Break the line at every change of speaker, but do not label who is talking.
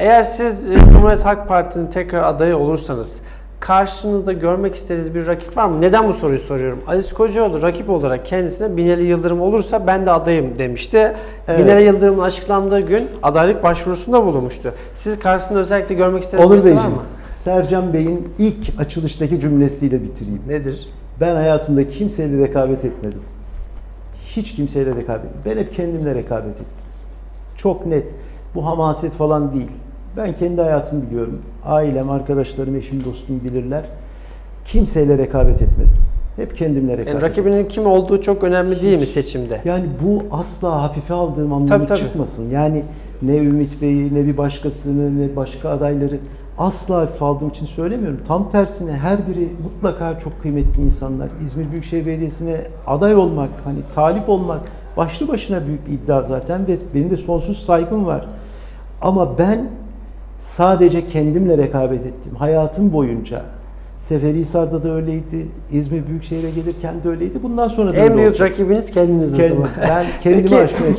Eğer siz e, Cumhuriyet Halk Partisi'nin tekrar adayı olursanız karşınızda görmek istediğiniz bir rakip var mı? Neden bu soruyu soruyorum? Aziz Kocaoğlu rakip olarak kendisine Binali Yıldırım olursa ben de adayım demişti.
Evet.
Binali Yıldırım'ın açıklandığı gün adaylık başvurusunda bulunmuştu. Siz karşısında özellikle görmek istediğiniz
Onur
birisi var mı?
Sercan Bey'in ilk açılıştaki cümlesiyle bitireyim.
Nedir?
Ben hayatımda kimseyle rekabet etmedim. Hiç kimseyle rekabet etmedim. Ben hep kendimle rekabet ettim. Çok net. Bu hamaset falan değil. Ben kendi hayatımı biliyorum. Ailem, arkadaşlarım, eşim, dostum bilirler. Kimseyle rekabet etmedim. Hep kendimle rekabet
Yani
ettim.
rakibinin kim olduğu çok önemli değil mi seçimde?
Yani bu asla hafife aldığım anlamı
Tabii, tabii.
çıkmasın. Yani ne Ümit Bey'i, ne bir başkasını, ne başka adayları asla hafife aldığım için söylemiyorum. Tam tersine her biri mutlaka çok kıymetli insanlar. İzmir Büyükşehir Belediyesi'ne aday olmak, hani talip olmak başlı başına büyük bir iddia zaten ve benim de sonsuz saygım var. Ama ben sadece kendimle rekabet ettim. Hayatım boyunca. Seferihisar'da da öyleydi. İzmir Büyükşehir'e gelirken de öyleydi. Bundan sonra da
En
öyle
büyük
olacak.
rakibiniz kendiniz o
Kendim-
zaman.
ben kendimi
Peki,
aşmaya